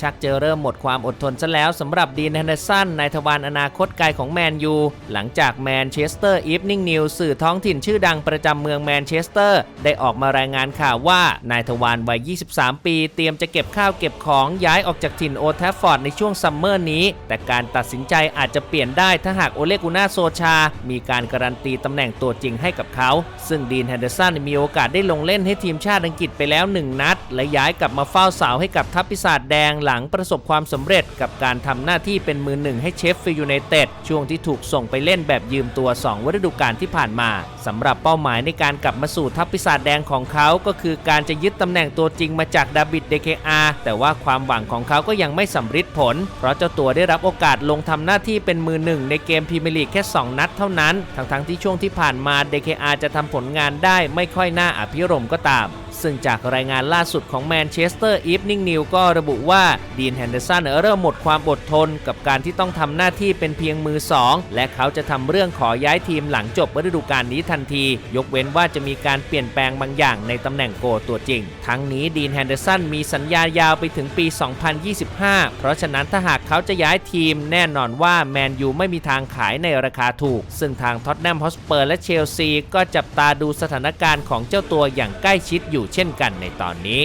ชักจะเริ่มหมดความอดทนซะแล้วสำหรับดีนแฮนเดอร์สันนายทวารอนาคตไกลของแมนยูหลังจากแมนเชสเตอร์อีฟนิ่งนิวสื่อท้องถิ่นชื่อดังประจำเมืองแมนเชสเตอร์ ได้ออกมารายงานข่าวว่านายทวารวัย 23 ปี เตรียมจะเก็บข้าวเก็บของย้ายออกจากถิ่นโอแทฟฟอร์ดในช่วงซัมเมอร์นี้ แต่การตัดสินใจอาจจะเปลี่ยนได้ถ้าหากโอเลกุน่าโซชา มีการการันตีตำแหน่งตัวจริงให้กับเขา ซึ่งดีนแฮนเดอร์สันมีโอกาสได้ลงเล่นให้ทีมชาติอังกฤษไปแล้ว 1 นัด และย้ายกลับมาเฝ้าเสาให้กับทัพปีศาจแดงหลัังประสบความสำเร็จกับการทำหน้าที่เป็นมือหนึ่งให้เชฟฟิลด์ยูไนเต็ดช่วงที่ถูกส่งไปเล่นแบบยืมตัว 2 ฤดูกาลที่ผ่านมาสำหรับเป้าหมายในการกลับมาสู่ทัพปีศาจแดงของเขาก็คือการจะยึดตำแหน่งตัวจริงมาจากดาบิดเดเคอาแต่ว่าความหวังของเขาก็ยังไม่สำเร็จผล เพราะเจ้าตัวได้รับโอกาสลงทำหน้าที่เป็นมือหนึ่งในเกมพรีเมียร์ลีกแค่ 2 นัดเท่านั้น ทั้งๆที่ช่วงที่ผ่านมา DKR จะทำผลงานได้ไม่ค่อยน่าอภิรมก็ตาม ซึ่งจากรายงานล่าสุดของแมนเชสเตอร์อีฟนิ่งนิวก็ระบุว่าดีนแฮนเดอร์สันเริ่มหมดความอดทน กับการที่ต้องทำหน้าที่เป็นเพียงมือสองและเขาจะทำเรื่องขอย้ายทีมหลังจบฤดูกาลนี้ทันที ยกเว้นว่าจะมีการเปลี่ยนแปลงบางอย่างในตำแหน่งโกตัวจริง ทั้งนี้ดีนแฮนเดอร์สันมีสัญญายาวไปถึงปี 2025 เพราะฉะนั้นถ้าหากเขาจะย้ายทีม แน่นอนว่าแมนยูไม่มีทางขายในราคาถูก ซึ่งทางท็อตแนมฮอสเปอร์และเชลซีก็จับตาดูสถานการณ์ของเจ้าตัวอย่างใกล้ชิดอยู่เช่นกันในตอนนี้